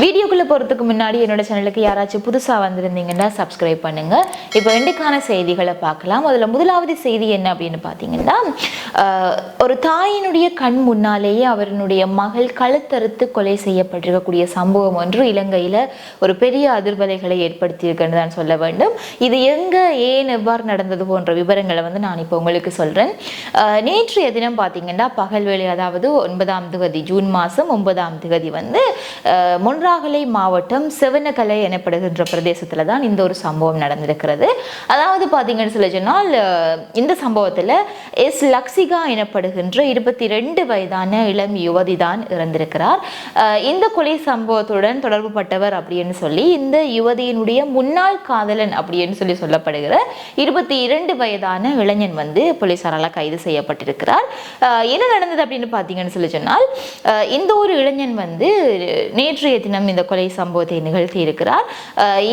வீடியோக்குள்ளே போகிறதுக்கு முன்னாடி என்னோட சேனலுக்கு யாராச்சும் புதுசாக வந்திருந்தீங்கன்னா சப்ஸ்கிரைப் பண்ணுங்க. இப்போ இன்றைக்கான செய்திகளை பார்க்கலாம். அதில் முதலாவது செய்தி என்ன அப்படின்னு பார்த்தீங்கன்னா ஒரு தாயினுடைய கண் முன்னாலேயே அவருடைய மகள் கழுத்தறுத்து கொலை செய்யப்பட்டிருக்கக்கூடிய சம்பவம் ஒன்று இலங்கையில் ஒரு பெரிய அதிர்வலைகளை ஏற்படுத்தியிருக்குன்னு தான் சொல்ல வேண்டும். இது எங்கே ஏன் எவ்வாறு நடந்தது போன்ற விவரங்களை வந்து நான் இப்போ உங்களுக்கு சொல்கிறேன் நேற்றைய தினம் பார்த்தீங்கன்னா பகல் வேலை அதாவது ஒன்பதாம் திகதி ஜூன் மாதம் ஒன்பதாம் திகதி வந்து முன் மொன்றாகலை மாவட்டம் செவனகலை எனப்படுகின்ற பிரதேசத்தில் தான் இந்த ஒரு சம்பவம் நடந்திருக்கிறது. அதாவது பார்த்தீங்கன்னு சொல்லி சொன்னால் இந்த சம்பவத்தில் எஸ் லக்ஸிகா எனப்படுகின்ற இருபத்தி ரெண்டு வயதான இளம் யுவதி தான் இறந்திருக்கிறார். இந்த கொலை சம்பவத்துடன் தொடர்பு பட்டவர் அப்படின்னு சொல்லி இந்த யுவதியினுடைய முன்னாள் காதலன் அப்படின்னு சொல்லி சொல்லப்படுகிற இருபத்தி இரண்டு வயதான இளைஞன் வந்து போலீசாரால் கைது செய்யப்பட்டிருக்கிறார். என்ன நடந்தது அப்படின்னு பார்த்தீங்கன்னு சொல்லி சொன்னால் இந்த ஒரு இளைஞன் வந்து நேற்றைய தினம் இந்த கொலை சம்பவத்தை நிகழ்த்தி இருக்கிறார்.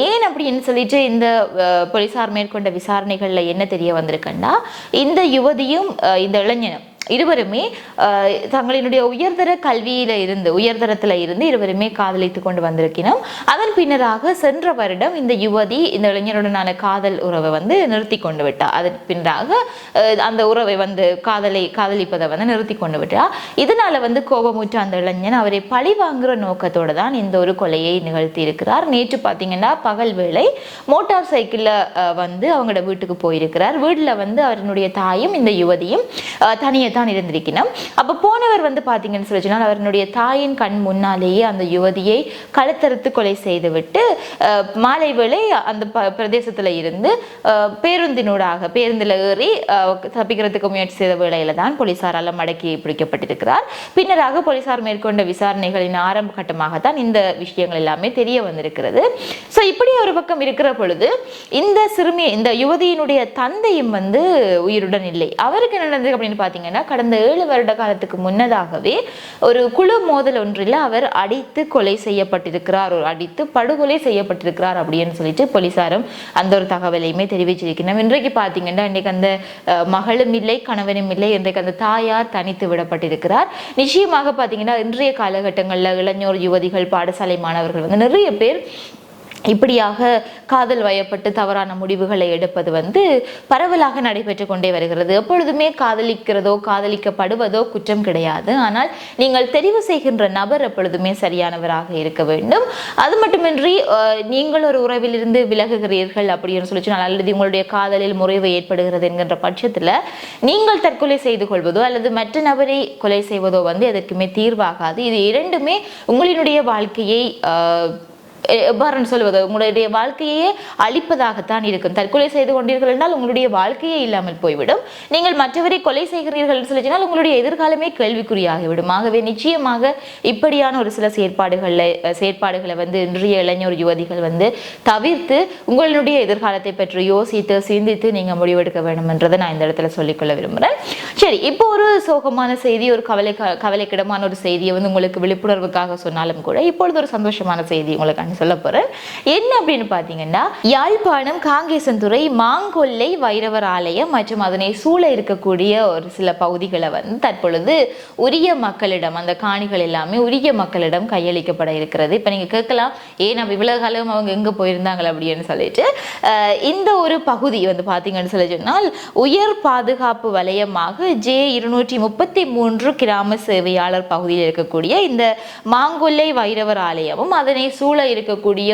ஏன் அப்படின்னு சொல்லிட்டு இந்த போலீசார் மேற்கொண்ட விசாரணைகளில் என்ன தெரிய வந்திருக்குன்னா இந்த யுவதியும் இந்த இளைஞனும் இருவருமே தங்களினுடைய உயர்தர கல்வியில இருந்து உயர்தரத்துல இருந்து இருவருமே காதலித்து கொண்டு வந்திருக்கிறோம் அதன் பின்னராக சென்ற வருடம் இந்த யுவதி இந்த இளைஞருடனான காதல் உறவை வந்து நிறுத்தி கொண்டு விட்டார் அதன் பின்னராக அந்த உறவை வந்து காதலை காதலிப்பதை வந்து நிறுத்தி கொண்டு விட்டார் இதனால வந்து கோபமுற்ற அந்த இளைஞன் அவரை பழி வாங்குற நோக்கத்தோடு தான் இந்த ஒரு கொலையை நிகழ்த்தி இருக்கிறார் நேற்று பார்த்தீங்கன்னா பகல் வேளை மோட்டார் சைக்கிளில் வந்து அவங்களோட வீட்டுக்கு போயிருக்கிறார். வீட்டில் வந்து அவருடைய தாயும் இந்த யுவதியும் தனியை தான் இருந்திருக்கணும் அப்போ போனவர் வந்து பார்த்தீங்கன்னு சொல்லி அவருடைய தாயின் கண் முன்னாலேயே அந்த யுவதியை கழுத்தறுத்து கொலை செய்துவிட்டு மாலை வேளை அந்த ப பிரதேசத்தில் இருந்து பேருந்தினூடாக பேருந்தில் ஏறி தப்பிக்கிறதுக்கு முயற்சி செய்த வேளையில தான் போலீசாரால் மடக்கி பிடிக்கப்பட்டிருக்கிறார். பின்னராக போலீசார் மேற்கொண்ட விசாரணைகளின் ஆரம்ப கட்டமாக தான் இந்த விஷயங்கள் எல்லாமே தெரிய வந்திருக்கிறது. ஸோ இப்படி ஒரு பக்கம் இருக்கிற பொழுது இந்த சிறுமி இந்த யுவதியினுடைய தந்தையும் வந்து உயிருடன் இல்லை. அவருக்கு என்ன நடந்தது அப்படின்னு பார்த்தீங்கன்னா கடந்த ஏழு வருட காலத்துக்கு முன்னதாகவே ஒரு குழு மோதல் ஒன்றில் அவர் அடித்து கொலை செய்யப்பட்டிருக்கிறார் ஒரு அடித்து படுகொலை செய்யப்பட்டிருக்கிறார் அப்படின்னு சொல்லிட்டு போலீசாரும் அந்த ஒரு தகவலையுமே தெரிவிச்சிருக்கிறோம் இன்றைக்கு பார்த்தீங்கன்னா இன்றைக்கு அந்த மகளும் இல்லை கணவனும் இல்லை இன்றைக்கு அந்த தாயார் தனித்து விடப்பட்டிருக்கிறார். நிச்சயமாக பார்த்தீங்கன்னா இன்றைய காலகட்டங்களில் இளைஞர் யுவதிகள் பாடசாலை மாணவர்கள் வந்து நிறைய பேர் இப்படியாக காதல் வயப்பட்டு தவறான முடிவுகளை எடுப்பது வந்து பரவலாக நடைபெற்று கொண்டே வருகிறது. எப்பொழுதுமே காதலிக்கிறதோ காதலிக்கப்படுவதோ குற்றம் கிடையாது. ஆனால் நீங்கள் தெரிவு செய்கின்ற நபர் எப்பொழுதுமே சரியானவராக இருக்க வேண்டும். அது மட்டுமின்றி நீங்கள் ஒரு உறவிலிருந்து விலகுகிறீர்கள் அப்படின்னு சொல்லி சொன்னால் அல்லது உங்களுடைய காதலில் முறைவு ஏற்படுகிறது என்கின்ற பட்சத்தில் நீங்கள் தற்கொலை செய்து கொள்வதோ அல்லது மற்ற நபரை கொலை செய்வதோ வந்து எதற்குமே தீர்வாகாது. இது இரண்டுமே உங்களினுடைய வாழ்க்கையை எவ்வாறுன்னு சொல்வது? உங்களுடைய வாழ்க்கையே அழிப்பதாகத்தான் இருக்கும். தற்கொலை செய்து கொண்டீர்கள் என்றால் உங்களுடைய வாழ்க்கையே இல்லாமல் போய்விடும். நீங்கள் மற்றவரை கொலை செய்கிறீர்கள் என்று சொல்லி உங்களுடைய எதிர்காலமே கேள்விக்குறியாகிவிடும். ஆகவே நிச்சயமாக இப்படியான ஒரு சில செயற்பாடுகளில் செயற்பாடுகளை வந்து இன்றைய இளைஞர் யுவதிகள் வந்து தவிர்த்து உங்களுடைய எதிர்காலத்தை பற்றி யோசித்து சிந்தித்து நீங்கள் முடிவெடுக்க வேண்டும் என்றதை நான் இந்த இடத்துல சொல்லிக்கொள்ள விரும்புகிறேன் சரி இப்போ ஒரு சோகமான செய்தி ஒரு கவலை கவலைக்கிடமான ஒரு செய்தியை வந்து உங்களுக்கு விழிப்புணர்வுக்காக சொன்னாலும் கூட இப்பொழுது ஒரு சந்தோஷமான செய்தி உங்களுக்கு சொல்ல போகிறேன் என்ன அப்படின்னு பார்த்தீங்கன்னா யாழ்ப்பாணம் காங்கேசன்துறை மாங்கொல்லை வைரவர் ஆலயம் மற்றும் அதனை சூழ இருக்கக்கூடிய ஒரு சில பகுதிகளை வந்து தற்பொழுது உரிய மக்களிடம் அந்த காணிகள் எல்லாமே உரிய மக்களிடம் கையளிக்கப்பட இருக்கிறது. இப்போ நீங்கள் கேட்கலாம் ஏன் நம்ம இவ்வளோ காலம் அவங்க எங்கே போயிருந்தாங்க அப்படின்னு சொல்லிட்டு இந்த ஒரு பகுதி வந்து பார்த்தீங்கன்னு சொல்லி சொன்னால் உயர் பாதுகாப்பு வலயமாக ஜே இருநூற்றி முப்பத்தி மூன்று கிராம சேவையாளர் பகுதியில் இருக்கக்கூடிய இந்த மாங்கொல்லை வைரவர் ஆலயமும் அதனை சூழ இருக்கக்கூடிய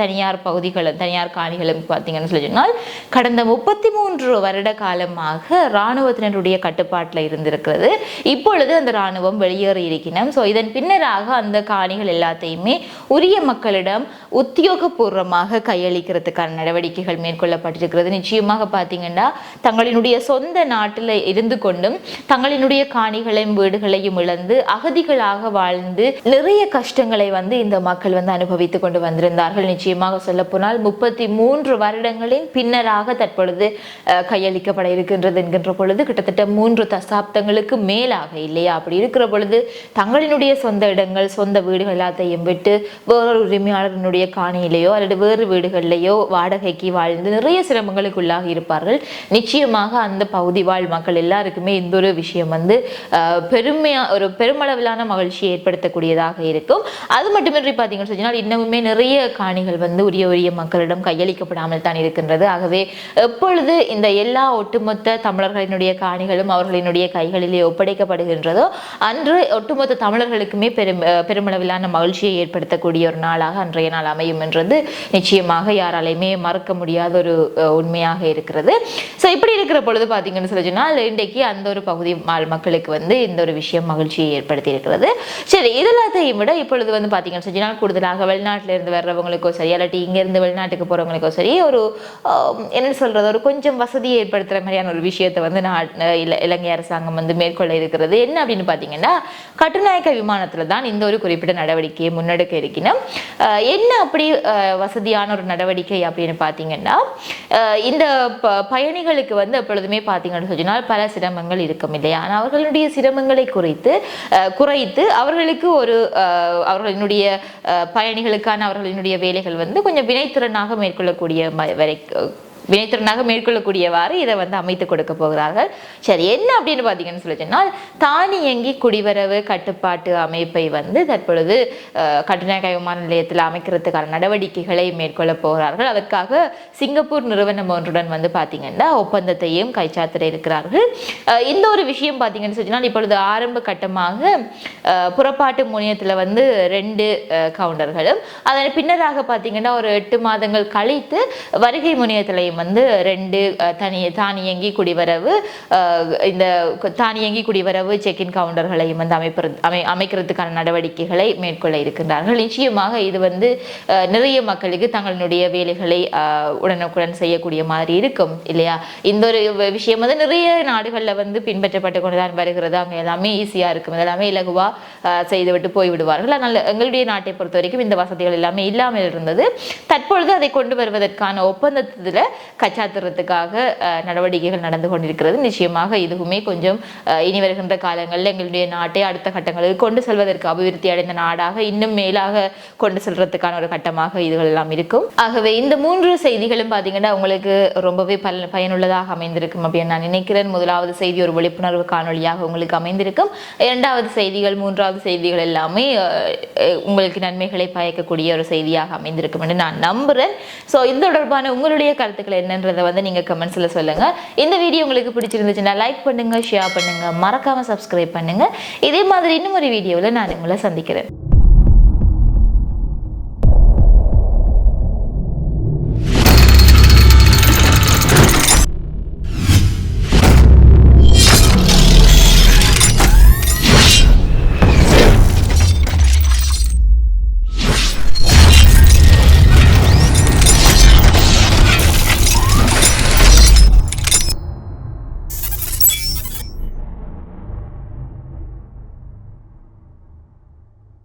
தனியார் பகுதிகளும் தனியார் காணிகளும் பார்த்தீங்கன்னு சொல்லி சொன்னால் கடந்த முப்பத்தி மூன்று வருட காலமாக இராணுவத்தினருடைய கட்டுப்பாட்டில் இருந்திருக்கிறது. இப்பொழுது அந்த இராணுவம் வெளியேறி இருக்கணும் ஸோ இதன் பின்னராக அந்த காணிகள் எல்லாத்தையுமே உரிய மக்களிடம் உத்தியோகபூர்வமாக கையளிக்கிறதுக்கான நடவடிக்கைகள் மேற்கொள்ளப்பட்டிருக்கிறது. நிச்சயமாக பார்த்தீங்கன்னா தங்களினுடைய சொந்த நாட்டில் இருந்து கொண்டும் தங்களினுடைய காணிகளையும் வீடுகளையும் இழந்து அகதிகளாக வாழ்ந்து நிறைய கஷ்டங்களை வந்து இந்த மக்கள் வந்து அனுபவித்துக் கொண்டு வந்திருந்தார்கள். நிச்சயமாக சொல்ல போனால் முப்பத்தி மூன்று வருடங்களின் பின்னராக தற்பொழுது கையளிக்கப்பட இருக்கின்றது என்கின்ற பொழுது கிட்டத்தட்ட மூன்று தசாப்தங்களுக்கு மேலாக இல்லையா? அப்படி இருக்கிற பொழுது தங்களினுடைய சொந்த இடங்கள் சொந்த வீடுகள் எல்லாத்தையும் விட்டு வேறொரு உரிமையாளரினுடைய காணியிலேயோ அல்லது வேறு வீடுகளிலேயோ வாடகைக்கு வாழ்ந்து நிறைய சிரமங்களுக்குள்ளாக இருப்பார்கள். நிச்சயமாக அந்த பகுதி வாழ் மக்கள் எல்லாருக்குமே இந்த ஒரு விஷயம் வந்து பெருமையா ஒரு பெருமளவிலான மகிழ்ச்சியை ஏற்படுத்தக்கூடியதாக இருக்கும். அது மட்டுமின்றி பார்த்தீங்கன்னு சொன்னால் இன்னமும் நிறைய காணிகள் வந்து உரிய உரிய மக்களிடம் கையளிக்கப்படாமல் தான் இருக்கின்றது. ஆகவே எப்பொழுது இந்த எல்லா ஒட்டுமொத்த தமிழர்களினுடைய காணிகளும் அவர்களினுடைய கைகளிலே ஒப்படைக்கப்படுகின்றதோ அன்று ஒட்டுமொத்த தமிழர்களுக்குமே பெரும் பெருமளவிலான மகிழ்ச்சியை ஏற்படுத்தக்கூடிய ஒரு நாளாக அன்றைய நாள் அமையும் என்றது நிச்சயமாக யாராலையுமே மறக்க முடியாத ஒரு உண்மையாக இருக்கிறது. ஸோ இப்படி இருக்கிற பொழுது பார்த்தீங்கன்னு சொல்லி சொன்னால் இன்றைக்கு அந்த ஒரு பகுதி மக்களுக்கு வந்து இந்த ஒரு விஷயம் மகிழ்ச்சியை ஏற்படுத்தி இருக்கிறது. சரி இதெல்லாத்தையும் விட இப்பொழுது வந்து பார்த்தீங்கன்னு சொல்லி சொன்னால் கூடுதலாக வெளிநாட்டு இருந்து வர்றவங்களுக்கோ சரி இல்லாட்டி இங்கேருந்து வெளிநாட்டுக்கு போகிறவங்களுக்கோ சரி ஒரு என்ன சொல்கிறது ஒரு கொஞ்சம் வசதியை ஏற்படுத்துகிற மாதிரியான ஒரு விஷயத்தை வந்து நான் இலங்கை அரசாங்கம் வந்து மேற்கொள்ள இருக்கிறது. என்ன அப்படின்னு பார்த்தீங்கன்னா கட்டுநாயக்க விமானத்தில் தான் இந்த ஒரு குறிப்பிட்ட நடவடிக்கையை முன்னெடுக்க இருக்கணும் என்ன அப்படி வசதியான ஒரு நடவடிக்கை அப்படின்னு பார்த்தீங்கன்னா இந்த ப- பயணிகளுக்கு வந்து எப்பொழுதுமே பார்த்தீங்கன்னு சொன்னால் பல சிரமங்கள் இருக்கும் இல்லையா? ஆனால் அவர்களுடைய சிரமங்களை குறைத்து குறைத்து அவர்களுக்கு ஒரு அவர்களினுடைய பயணிகளுக்கு அவர்களுடைய அவர்களினுடைய வேலைகள் வந்து கொஞ்சம் வினைத்திறனாக மேற்கொள்ளக்கூடிய வரை வினைத்திறனாக மேற்கொள்ளக்கூடியவாறு இதை வந்து அமைத்து கொடுக்க போகிறார்கள். சரி என்ன அப்படின்னு பார்த்தீங்கன்னு சொல்லி சொன்னால் தானியங்கி குடிவரவு கட்டுப்பாட்டு அமைப்பை வந்து தற்பொழுது கட்டுநாயக விமான நிலையத்தில் அமைக்கிறதுக்கான நடவடிக்கைகளை மேற்கொள்ள போகிறார்கள். அதற்காக சிங்கப்பூர் நிறுவனம் ஒன்றுடன் வந்து பார்த்தீங்கன்னா ஒப்பந்தத்தையும் கைச்சாத்திட இருக்கிறார்கள். இந்த ஒரு விஷயம் பார்த்தீங்கன்னு சொல்லி சொன்னால் இப்பொழுது ஆரம்ப கட்டமாக புறப்பாட்டு முனையத்தில் வந்து ரெண்டு கவுண்டர்களும் அதன் பின்னராக பார்த்தீங்கன்னா ஒரு எட்டு மாதங்கள் கழித்து வருகை முனையத்திலையும் வந்து ரெண்டு தனி தானியங்கி குடிவரவு இந்த தானியங்கி குடிவரவு செக்இன் கவுண்டர்களையும் வந்து அமைப்பது அமை அமைக்கிறதுக்கான நடவடிக்கைகளை மேற்கொள்ள இருக்கின்றார்கள். நிச்சயமாக இது வந்து நிறைய மக்களுக்கு தங்களுடைய வேலைகளை உடனுக்குடன் செய்யக்கூடிய மாதிரி இருக்கும் இல்லையா? இந்த ஒரு விஷயம் வந்து நிறைய நாடுகளில் வந்து பின்பற்றப்பட்டு கொண்டு தான் வருகிறது. அங்கே எல்லாமே ஈஸியாக இருக்கும். எல்லாமே இலகுவாக செய்துவிட்டு போய்விடுவார்கள். ஆனால் எங்களுடைய நாட்டை பொறுத்த வரைக்கும் இந்த வசதிகள் எல்லாமே இல்லாமல் இருந்தது. தற்பொழுது அதை கொண்டு வருவதற்கான ஒப்பந்தத்தில் கச்சாத்துறதுக்காக நடவடிக்கைகள் நடந்து கொண்டிருக்கிறது. நிச்சயமாக இதுவுமே கொஞ்சம் இனி வருகின்ற காலங்களில் எங்களுடைய நாட்டை அடுத்த கட்டங்களுக்கு கொண்டு செல்வதற்கு அபிவிருத்தி அடைந்த நாடாக இன்னும் மேலாக கொண்டு செல்றதுக்கான ஒரு கட்டமாக இதுகள் எல்லாம் இருக்கும். ஆகவே இந்த மூன்று செய்திகளும் பார்த்தீங்கன்னா உங்களுக்கு ரொம்பவே பல பயனுள்ளதாக அமைந்திருக்கும் அப்படின்னு நான் நினைக்கிறேன். முதலாவது செய்தி ஒரு விழிப்புணர்வு காணொளியாக உங்களுக்கு அமைந்திருக்கும். இரண்டாவது செய்திகள் மூன்றாவது செய்திகள் எல்லாமே உங்களுக்கு நன்மைகளை பயக்கக்கூடிய ஒரு செய்தியாக அமைந்திருக்கும் என்று நான் நம்புறேன். ஸோ இது தொடர்பான உங்களுடைய கருத்துக்கள் என்னன்றதை வந்து நீங்க கமெண்ட்ஸ்ல சொல்லுங்க. இந்த வீடியோ உங்களுக்கு பிடிச்சிருந்துச்சுன்னா லைக் பண்ணுங்க ஷேர் பண்ணுங்க. மறக்காம சப்ஸ்கிரைப் பண்ணுங்க. இதே மாதிரி இன்னும் ஒரு வீடியோவில் நான் உங்களை சந்திக்கிறேன்.